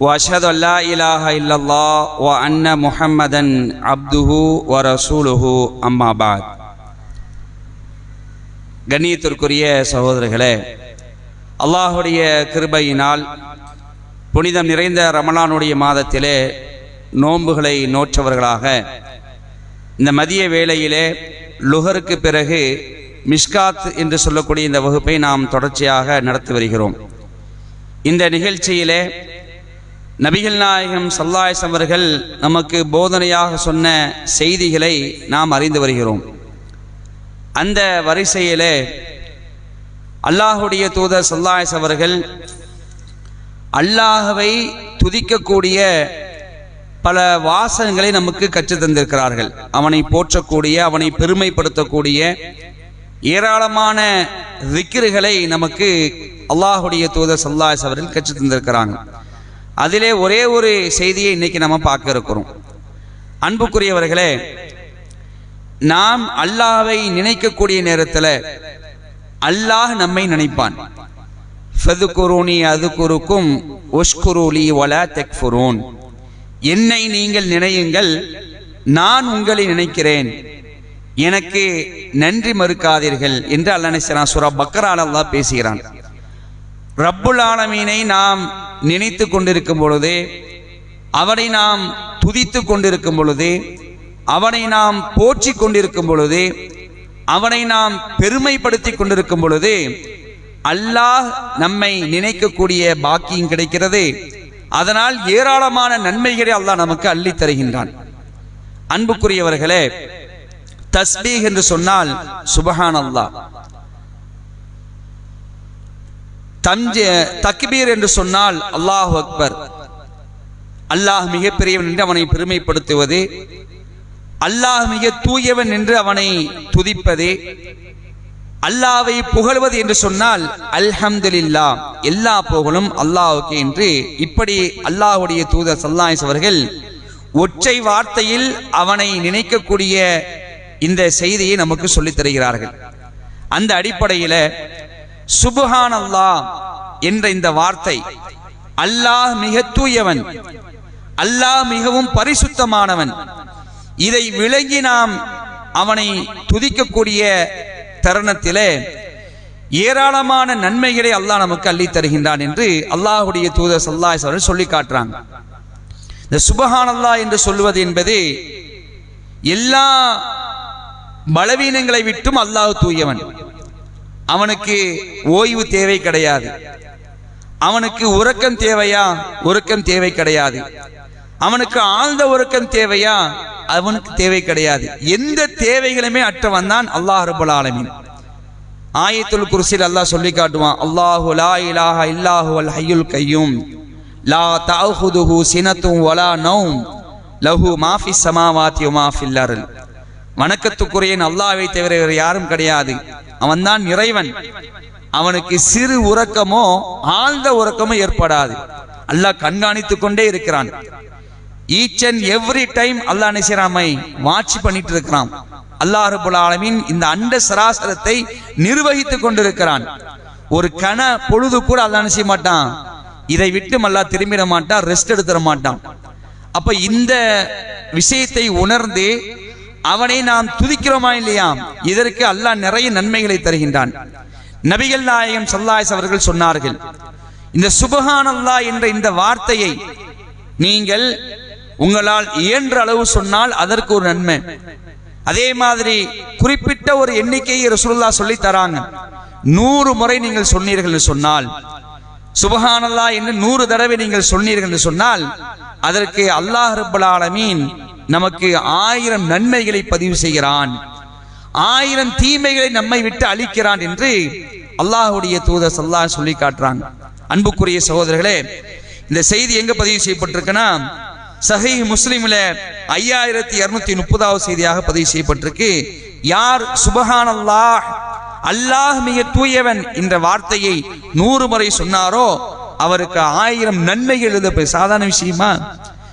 واشهد ان لا اله الا الله وان محمدا عبده ورسوله اما بعد கண்ணியத்திற்குரிய சகோதரர்களே அல்லாஹுடைய கிருபையினால் புனிதம் நிறைந்த ரமலானுடைய மாதத்திலே நோன்புகளை நோற்றவர்களாக இந்த மதிய வேளையிலே லுகருக்கு பிறகு மிஷ்காத் என்று சொல்லக்கூடிய இந்த வகுப்பை நாம் தொடர்ச்சியாக நடத்தி வருகிறோம் இந்த நிகழ்ச்சியிலே நபிகள் நாயகம் சல்லாயஸ் அவர்கள் நமக்கு போதனையாக சொன்ன செய்திகளை நாம் அறிந்து வருகிறோம். அந்த வரிசையிலே அல்லாஹுடைய தூதர் சல்லாயஸ் அவர்கள் அல்லாஹவை துதிக்கக்கூடிய பல வாசகங்களை நமக்கு கற்றுத் தந்திருக்கிறார்கள். அவனை போற்றக்கூடிய அவனை பெருமைப்படுத்தக்கூடிய ஏராளமான விக்கிர்களை நமக்கு அல்லாஹுடைய தூதர் சல்லாஸ் அவர்கள் கற்றுத் தந்திருக்கிறாங்க. அதிலே ஒரே ஒரு செய்தியை இன்னைக்கு நம்ம பார்க்க இருக்கிறோம். அன்புக்குரியவர்களே நாம் அல்லாவை நினைக்கக்கூடிய நேரத்தில் அல்லாஹ் நம்மை நினைப்பான். ஃபதுகுருனி அதுகுருக்கும் ஒஷ்குருலி வல தெக்ஃபுரூன். என்னை நீங்கள் நினையுங்கள் நான் உங்களை நினைக்கிறேன். எனக்கு நன்றி மறுக்காதீர்கள் என்று அல்லா சுரா பக்கரால் அல்லாஹ் பேசுகிறான். ரப்புல் ஆலமீனை நாம் நினைத்து கொண்டிருக்கும் பொழுது அவனை நாம் துதித்து கொண்டிருக்கும் பொழுது அவனை நாம் போற்றி கொண்டிருக்கும் பொழுது அவனை நாம் பெருமைப்படுத்தி கொண்டிருக்கும் பொழுது அல்லாஹ் நம்மை நினைக்கக்கூடிய பாக்கியம் கிடைக்கிறது. அதனால் ஏராளமான நன்மைகளை அல்லாஹ் நமக்கு அள்ளி தருகின்றான். அன்புக்குரியவர்களே தஸ்பீக் என்று சொன்னால் சுபஹான் அல்லாஹ் தஞ்ச தக்பீர் என்று சொன்னால் அல்லாஹ் அக்பர். அல்லாஹ் மிகப்பெரியவன் என்று அவனை பெருமைப்படுத்துவது அல்லாஹ் மிக தூயவன் என்று அவனை துதிப்பது அல்லாவை புகழ்வது என்று சொன்னால் அல்ஹம்துலில்லா எல்லா புகழும் அல்லாஹுக்கு என்று இப்படி அல்லாஹுடைய தூதர் சல்லாஸ் அவர்கள் ஒற்றை வார்த்தையில் அவனை நினைக்கக்கூடிய இந்த செய்தியை நமக்கு சொல்லித் தருகிறார்கள். அந்த அடிப்படையில் சுபஹான் அல்லாஹ் என்ற இந்த வார்த்தை. அல்லாஹ் மிக தூயவன். அல்லாஹ் மிகவும் பரிசுத்தமானவன். இதை விளங்கி நாம் அவனை துதிக்கக்கூடிய தருணத்திலே ஏராளமான நன்மைகளை அல்லாஹ் நமக்கு அள்ளி தருகின்றான் என்று அல்லாஹுடைய தூதர் சல்லாஸ் அவர்கள் சொல்லி காட்டுறாங்க. இந்த சுபஹான் அல்லாஹ் என்று சொல்வது என்பது எல்லா பலவீனங்களை விட்டும் அல்லாஹ் தூயவன். அவனுக்கு ஓய்வு தேவை கிடையாது. அவனுக்கு உறக்கம் தேவையா? உறக்கம் தேவை கிடையாது. அவனுக்கு ஆழ்ந்த உறக்கம் தேவையா? அவனுக்கு தேவை கிடையாது. எந்த தேவைகளுமே அற்றவன் தான் அல்லாஹ் ரபுல் ஆலமின். ஆயத்துல் குருசில் அல்லாஹ் சொல்லி காட்டுவான் அல்லாஹு லா இலாஹ இல்லாஹு அல் ஹய்யுல் கையும். லா தாஹுதுஹு சினத்தும் வலா நௌம். லஹு மாஃபி சமாவாத்தி மாஃபில் வணக்கத்துக்குரியன் அல்லாவை தவிர வேறு யாரும் கிடையாது. அவன்தான் இறைவன். அவனுக்கு சிறு உறக்கமோ ஆழ்ந்த உறக்கமோ ஏற்படாது. அல்லாஹ் கண்காணித்துக் கொண்டே இருக்கிறான். Each and every time Allah நிசிராமை watch பண்ணிட்டு இருக்கிறான். அல்லாஹ் ரபுல் ஆலமீன் இந்த அண்ட சராசரத்தை நிர்வகித்துக் கொண்டிருக்கிறான். ஒரு கண பொழுது கூட அல்லாஹ் நினைச்ச மாட்டான்? இதை விட்டு அல்லாஹ் திரும்பிட மாட்டான் ரெஸ்ட் எடுத்துட மாட்டான். அப்ப இந்த விஷயத்தை உணர்ந்து அவனை நாம் துதிக்கிறோமா இல்லையா? இதற்கு அல்லாஹ் நிறைய நன்மைகளை தருகின்றான். நபிகள் நாயகம் சல்லாஸ் அவர்கள் சொன்னார்கள் இந்த சுபஹான் அல்லாஹ் என்ற இந்த வார்த்தையை நீங்கள் உங்களால் இயன்ற அளவு சொன்னால் அதற்கு ஒரு நன்மை. அதே மாதிரி குறிப்பிட்ட ஒரு எண்ணிக்கையை ரசூல்லா சொல்லி தராங்க. நூறு முறை நீங்கள் சொன்னீர்கள் சொன்னால் சுபஹானல்லா என்று நூறு தடவை நீங்கள் சொன்னீர்கள் சொன்னால் அதற்கு அல்லாஹ் ரபுல் ஆலமீன் நமக்கு ஆயிரம் நன்மைகளை பதிவு செய்கிறான். ஆயிரம் தீமைகளை நம்மை விட்டு அழிக்கிறான் என்று அல்லாஹுடைய தூதர் சல்லா சொல்லி காட்டுறாங்க. அன்புக்குரிய சகோதரர்களே இந்த செய்தி எங்க பதிவு செய்யப்பட்டிருக்குன்னா சஹி முஸ்லீம்ல ஐயாயிரத்தி இருநூத்தி முப்பதாவது செய்தியாக பதிவு செய்யப்பட்டிருக்கு. யார் சுபஹான் அல்லாஹ் அல்லாஹ் மிக தூயவன் என்ற வார்த்தையை நூறு முறை சொன்னாரோ அவருக்கு ஆயிரம் நன்மைகள் எழுத சாதாரண விஷயமா?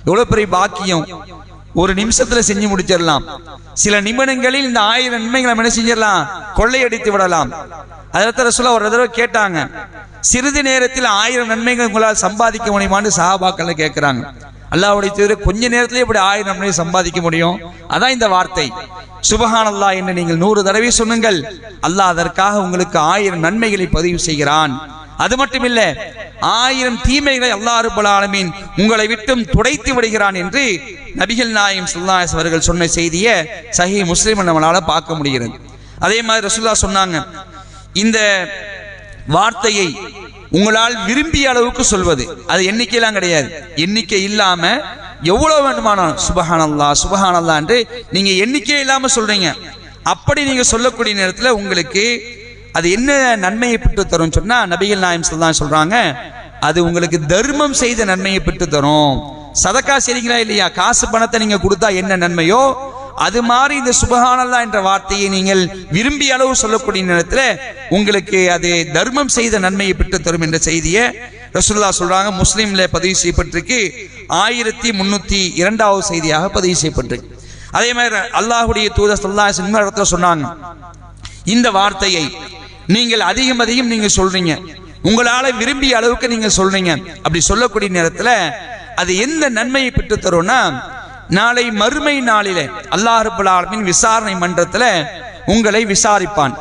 எவ்வளவு பெரிய பாக்கியம்? ஒரு நிமிஷத்துல செஞ்சு முடிச்சிடலாம். சில நிமிடங்களில் இந்த ஆயிரம் நன்மைகளை நம்ம என்ன செஞ்சிடலாம்? கொள்ளையடித்து விடலாம். அதற்கு சொல்ல ஒரு தடவை கேட்டாங்க. சிறிது நேரத்தில் ஆயிரம் நன்மைகள் உங்களால் சம்பாதிக்க முடியுமான்னு சஹாபாக்கள் கேட்கிறாங்க அல்லாவுடைய தவிர கொஞ்ச நேரத்திலே இப்படி ஆயிரம் நன்மையை சம்பாதிக்க முடியும். அதான் இந்த வார்த்தை. சுபஹான் அல்லா என்று நீங்கள் நூறு தடவை சொன்னுங்கள் அல்லாஹ் அதற்காக உங்களுக்கு ஆயிரம் நன்மைகளை பதிவு செய்கிறான். அது மட்டுமில்ல ஆயிரம் தீமைகளை அல்லாறு ரப்பல் உங்களை விட்டும் துடைத்து விடுகிறான் என்று நபிகள் நாயம் சுல்லாஸ் அவர்கள் சொன்ன செய்தியை சஹி முஸ்லீம் நம்மளால பார்க்க முடிகிறது. அதே மாதிரி ரசுல்லா சொன்னாங்க இந்த வார்த்தையை உங்களால் விரும்பிய அளவுக்கு சொல்வது. அது எண்ணிக்கையெல்லாம் கிடையாது. எண்ணிக்கை இல்லாம எவ்வளவு வேண்டுமானாலும் சுபஹானல்லா சுபஹானல்லா என்று நீங்க எண்ணிக்கை இல்லாம சொல்றீங்க. அப்படி நீங்க சொல்லக்கூடிய நேரத்தில் உங்களுக்கு அது என்ன நன்மையை பெற்று தரும் சொன்னா நபிகள் நாயம் சொல்லலாம் சொல்றாங்க அது உங்களுக்கு தர்மம் செய்த நன்மையை பெற்று தரும் சதக்கா செய்றீங்களா இல்லையா? காசு பணத்தை நீங்க கொடுத்தா என்ன நன்மையோ? அது மாதிரி இந்த சுபஹானல்லா என்ற வார்த்தையை நீங்கள் விரும்பிய அளவு சொல்லக்கூடிய நேரத்தில் உங்களுக்கு அது தர்மம் செய்த நன்மையை பெற்று தரும் என்ற செய்தியை ரசூல்லா சொல்றாங்க. முஸ்லீம்ல பதிவு செய்யப்பட்டிருக்கு. ஆயிரத்தி முன்னூத்தி இரண்டாவது செய்தியாக பதிவு செய்யப்பட்டிருக்கு. அதே மாதிரி அல்லாஹுடைய தூதர் சொல்லா சின்ன சொன்னாங்க. இந்த வார்த்தையை நீங்கள் அதிகம் அதிகம் நீங்க சொல்றீங்க. உங்களால விரும்பிய அளவுக்கு நீங்க சொல்றீங்க. அப்படி சொல்லக்கூடிய நேரத்துல அது எந்த நன்மையை பெற்று தரும்னா நாளை மறுமை நாளில அல்லாஹ் ஆலமின் விசாரணை மன்றத்துல உங்களை விசாரிப்பான்.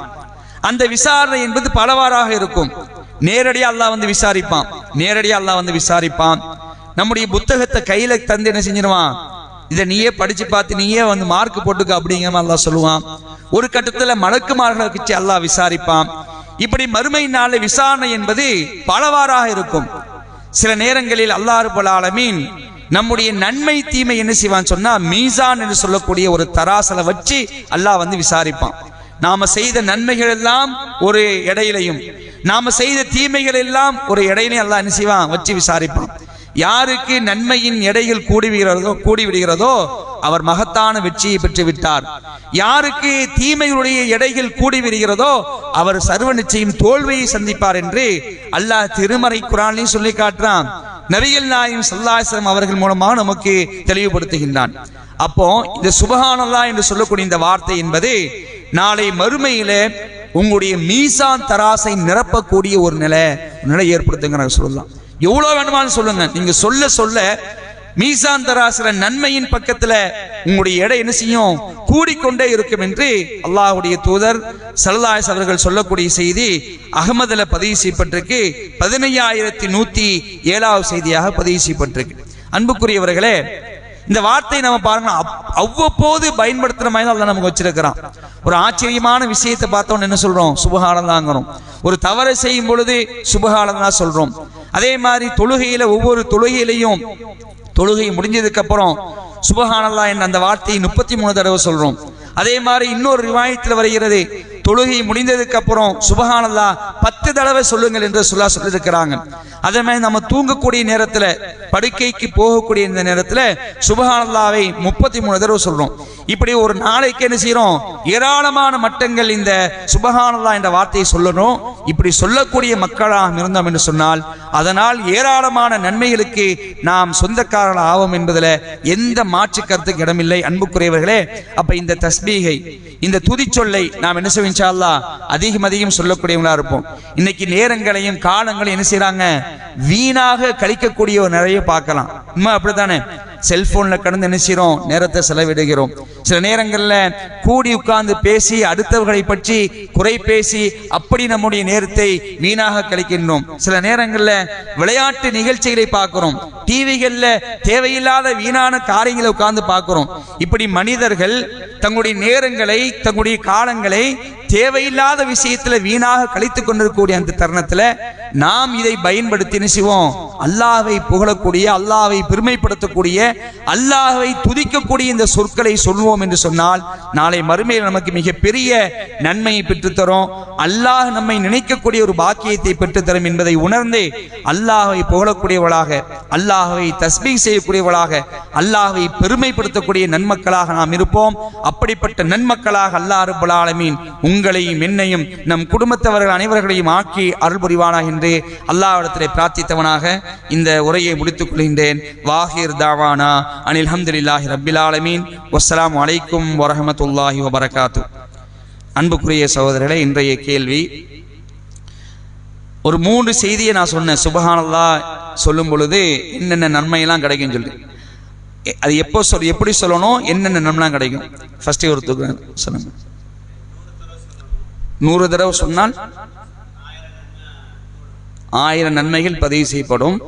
அந்த விசாரணை என்பது பலவாறாக இருக்கும். நேரடியா அல்லாஹ் வந்து விசாரிப்பான். நேரடியா அல்லாஹ் வந்து விசாரிப்பான். நம்முடைய புத்தகத்தை கையில தந்து என்ன செஞ்சிருவான்? இதை நீயே படிச்சு பார்த்து நீயே வந்து மார்க் போட்டுக்க அப்படிங்கிற மாதிரி சொல்லுவான். ஒரு கட்டத்துல மலக்குமார்களை வச்சு அல்லாஹ் விசாரிப்பான். இப்படி மறுமை நாள் விசாரணை என்பது பலவாறாக இருக்கும். சில நேரங்களில் அல்லாஹ் ரபுல் ஆலமீன் நம்முடைய நன்மை தீமை என்ன செய்வான் சொன்னா மீசான் என்று சொல்லக்கூடிய ஒரு தராசலை வச்சு அல்லாஹ் வந்து விசாரிப்பான். நாம செய்த நன்மைகள் எல்லாம் ஒரு இடையிலையும் நாம செய்த தீமைகள் எல்லாம் ஒரு இடையிலையும் அல்லாஹ் என்ன செய்வான்? வச்சு விசாரிப்பான். யாருக்கு நன்மையின் எடையில் கூடிவிடுகிறதோ கூடிவிடுகிறதோ அவர் மகத்தான வெற்றியை பெற்று விட்டார் யாருக்கு தீமையுடைய எடைகள் கூடிவிடுகிறதோ அவர் சர்வ நிச்சயம் தோல்வியை சந்திப்பார் என்று அல்லாஹ் திருமறை குரானையும் சொல்லி காட்டுறான். நபிகள் நாயும் சல்லாசலம் அவர்கள் மூலமாக நமக்கு தெளிவுபடுத்துகின்றான். அப்போ இந்த சுபஹானல்லா என்று சொல்லக்கூடிய இந்த வார்த்தை என்பது நாளை மறுமையில உங்களுடைய மீசான் தராசை நிரப்பக்கூடிய ஒரு நிலை நிலை ஏற்படுத்துங்க சொல்லலாம் எவ்வளவு வேணுமான்னு சொல்லுங்க. நீங்க சொல்ல சொல்ல மீசான் தராசுல நன்மையின் பக்கத்துல உங்களுடைய எடை என்ன செய்யும்? கூடிக்கொண்டே இருக்கும் என்று அல்லாஹுடைய தூதர் சல்லாஸ் அவர்கள் சொல்லக்கூடிய செய்தி அகமதுல பதிவு செய்யப்பட்டிருக்கு. பதினையாயிரத்தி நூத்தி ஏழாவது செய்தியாக பதிவு செய்யப்பட்டிருக்கு. அன்புக்குரியவர்களே இந்த வார்த்தை நம்ம பாருங்க. அப்- அவ்வப்போது பயன்படுத்துற மாதிரி தான் நமக்கு வச்சிருக்கிறான். ஒரு ஆச்சரியமான விஷயத்தை பார்த்தோன்னு என்ன சொல்றோம்? சுபகாலந்தாங்கிறோம் ஒரு தவறை செய்யும் பொழுது சுபகாலந்தா சொல்றோம். அதே மாதிரி தொழுகையில ஒவ்வொரு தொழுகையிலையும் தொழுகை முடிஞ்சதுக்கு அப்புறம் சுபஹானல்லா என்ற அந்த வார்த்தையை முப்பத்தி மூணு தடவை சொல்றோம். அதே மாதிரி இன்னொரு ரிவாயத்தில் வருகிறது தொழுகை முடிந்ததுக்கு அப்புறம் சுபஹானல்லா பத்து தடவை சொல்லுங்கள் என்று சொல்லா சொல்லியிருக்கிறாங்க. அதே மாதிரி நம்ம தூங்கக்கூடிய நேரத்தில் படுக்கைக்கு போகக்கூடிய இந்த நேரத்தில் சுபஹானல்லாவை முப்பத்தி மூணு தடவை சொல்றோம். இப்படி ஒரு நாளைக்கு என்ன செய்யறோம் ஏராளமான மட்டங்கள் இந்த சுபஹானல்லா என்ற வார்த்தையை சொல்லணும். இப்படி சொல்லக்கூடிய மக்களாக இருந்தோம் என்று சொன்னால் அதனால் ஏராளமான நன்மைகளுக்கு நாம் சொந்தக்காரர்கள் ஆவோம் என்பதில் எந்த மாற்று கருத்துக்கு இடமில்லை. அன்புக்குரியவர்களே அப்ப இந்த தஸ்பீகை இந்த துதிச்சொல்லை நாம் என்ன செய்வோம்? அதிகம் அதிகம் சொல்லக்கூடியவங்களா இருப்போம். இன்னைக்கு நேரங்களையும் காலங்களையும் என்ன செய்யறாங்க வீணாக கழிக்கக்கூடிய ஒரு நிறைய பார்க்கலாம். உண்மை அப்படித்தானே? செல்போன்ல கடந்து என்ன செய்யறோம் நேரத்தை செலவிடுகிறோம். சில நேரங்களில் கூடி உட்கார்ந்து பேசி அடுத்தவர்களை பற்றி குறை பேசி அப்படி நம்முடைய நேரத்தை வீணாக கழிக்கின்றோம். சில நேரங்களில் விளையாட்டு நிகழ்ச்சிகளை பார்க்கிறோம். டிவிகளில் தேவையில்லாத வீணான காரியங்களை உட்கார்ந்து பார்க்கிறோம். இப்படி மனிதர்கள் தங்களுடைய நேரங்களை தங்களுடைய காலங்களை தேவையில்லாத விஷயத்துல வீணாக கழித்து கொண்டிருக்கக்கூடிய அந்த தருணத்துல நாம் இதை பயன்படுத்தி நினைச்சுவோம் அல்லாஹை புகழக்கூடிய அல்லாஹை பெருமைப்படுத்தக்கூடிய அல்லாஹை துதிக்கக்கூடிய இந்த சொற்களை சொல்வோம். பேசுவோம் என்று சொன்னால் நாளை மறுமையில் நமக்கு மிகப்பெரிய நன்மையை பெற்றுத்தரும். அல்லாஹ் நம்மை நினைக்கக்கூடிய ஒரு பாக்கியத்தை பெற்றுத்தரும் என்பதை உணர்ந்து அல்லாஹை புகழக்கூடியவளாக அல்லாஹை தஸ்பீ செய்யக்கூடியவளாக அல்லாஹை பெருமைப்படுத்தக்கூடிய நன்மக்களாக நாம் இருப்போம். அப்படிப்பட்ட நன்மக்களாக அல்லாஹ் ரப்பல் ஆலமீன் உங்களையும் என்னையும் நம் குடும்பத்தவர்கள் அனைவர்களையும் ஆக்கி அருள் புரிவானாக என்று அல்லாஹ்விடத்திலே பிரார்த்தித்தவனாக இந்த உரையை முடித்துக் கொள்கின்றேன். வாஹிர் தாவானா அனில் ஹம்துலில்லாஹி ரபில் ஆலமீன். வஸ்ஸலாமு அலைக்கும் வரஹமத்துல்லாஹி வபரகாத்து. அன்புக்குரிய சகோதரர்களே இன்றைய கேள்வி ஒரு மூன்று செய்தியை நான் சொன்னேன். சுபஹானல்லா சொல்லும் பொழுது என்னென்ன நன்மையெல்லாம் கிடைக்கும் சொல்லி அது எப்போ சொல் எப்படி சொல்லணும் என்னென்ன நன்மைலாம் கிடைக்கும்? ஃபர்ஸ்ட் ஒரு சொல்லுங்க. நூறு தடவை சொன்னால் ஆயிரம் நன்மைகள் பதிவு செய்யப்படும்.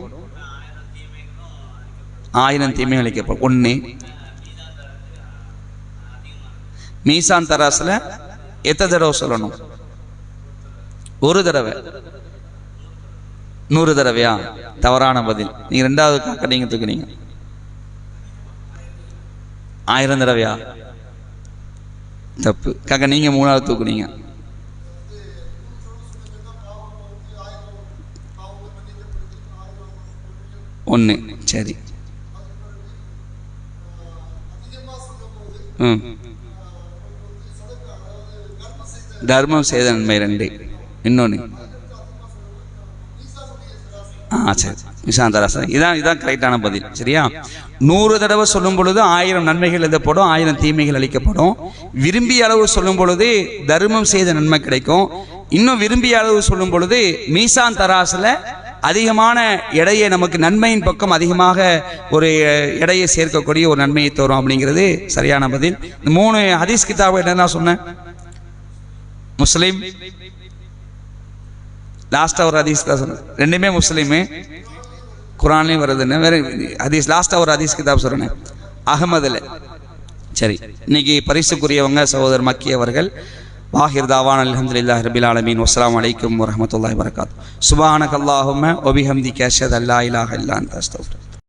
ஆயிரம் தீமை அளிக்கப்படும் ஒன்று மீசான் தராசுல எத்தனை தடவை சொல்லணும்? ஒரு தடவை. நூறு தடவையா? தவறான பதில். நீங்க ரெண்டாவது காக்க நீங்க தூக்குனீங்க. ஆயிரம் தடவையா? தப்பு. காக்க நீங்க மூணாவது தூக்குனீங்க. ஒன்று சரி. ம். தர்மம் செய்த நன்மை ரெண்டு. இன்னொன்று ஆ சரி. விஷாந்தராசா இதான் இதான் கரெக்டான பதில். சரியா? நூறு தடவை சொல்லும் பொழுது ஆயிரம் நன்மைகள் எழுதப்படும் ஆயிரம் தீமைகள் அளிக்கப்படும். விரும்பிய அளவு சொல்லும் பொழுது தர்மம் செய்த நன்மை கிடைக்கும். இன்னும் விரும்பிய அளவு சொல்லும் பொழுது மீசான் தராசில் அதிகமான எடையை நமக்கு நன்மையின் பக்கம் அதிகமாக ஒரு எடையை சேர்க்கக்கூடிய ஒரு நன்மையை தரும் அப்படிங்கிறது சரியான பதில். இந்த மூணு ஹதீஸ் கிதாபு என்னென்ன சொன்னேன்? முஸ்லீம். லாஸ்டா ஒரு ஹதீஸ் தான் சொன்னேன். ரெண்டுமே முஸ்லீமு. குரான்லேயும் வருதுன்னு வேற ஹதீஸ் லாஸ்டா ஒரு ஹதீஸ் கிதாப் சொல்றேன் அகமதுல. சரி இன்னைக்கு பரிசுக்குரியவங்க சகோதரர் மக்கி அவர்கள் வாஹிர் தாவான் அலமதுல்லா ரபில் ஆலமீன். வஸ்லாம் அலைக்கும் வரஹ்மத்துல்லாஹி வரகாத் சுபானக் அல்லாஹும்ம ஒபிஹம்தி கேஷத் அல்லா இலாஹ் இல்லா